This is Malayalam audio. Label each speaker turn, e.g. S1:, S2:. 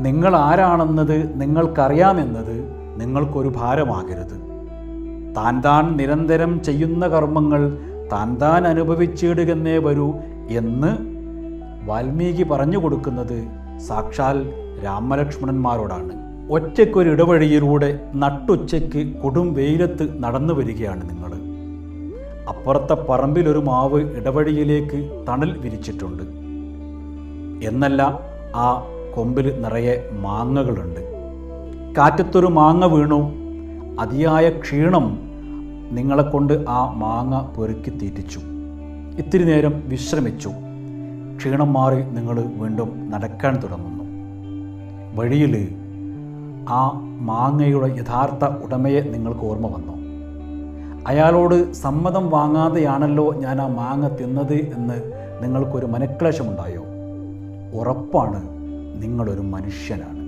S1: നിങ്ങൾ ആരാണെന്നത് നിങ്ങൾക്കറിയാമെന്നത് നിങ്ങൾക്കൊരു ഭാരമാകരുത്. താൻ താൻ നിരന്തരം ചെയ്യുന്ന കർമ്മങ്ങൾ താൻ താൻ അനുഭവിച്ചിടുകന്നേ വരൂ എന്ന് വാൽമീകി പറഞ്ഞു കൊടുക്കുന്നത് സാക്ഷാൽ രാമലക്ഷ്മണന്മാരോടാണ്. ഒറ്റയ്ക്കൊരു ഇടവഴിയിലൂടെ നട്ടുച്ചയ്ക്ക് കൊടും വെയിലത്ത് നടന്നു വരികയാണ് നിങ്ങൾ അപ്പുറത്തെ പറമ്പിലൊരു മാവ് ഇടവഴിയിലേക്ക് തണൽ വിരിച്ചിട്ടുണ്ട്. എന്നല്ല ആ കൊമ്പിൽ നിറയെ മാങ്ങകളുണ്ട്. കാറ്റത്തൊരു മാങ്ങ വീണു. അതിയായ ക്ഷീണം നിങ്ങളെ കൊണ്ട് ആ മാങ്ങ പൊരുക്കി തീറ്റിച്ചു. ഇത്തിരി നേരം വിശ്രമിച്ചു. ക്ഷീണം മാറി നിങ്ങൾ വീണ്ടും നടക്കാൻ തുടങ്ങുന്നു. വഴിയിൽ ആ മാങ്ങയുടെ യഥാർത്ഥ ഉടമയെ നിങ്ങൾക്ക് ഓർമ്മ വന്നു. അയാളോട് സമ്മതം വാങ്ങാതെയാണല്ലോ ഞാൻ ആ മാങ്ങ തിന്നത് എന്ന് നിങ്ങൾക്കൊരു മനക്ലേശമുണ്ടായോ? ഉറപ്പാണ് നിങ്ങളൊരു മനുഷ്യനാണ്.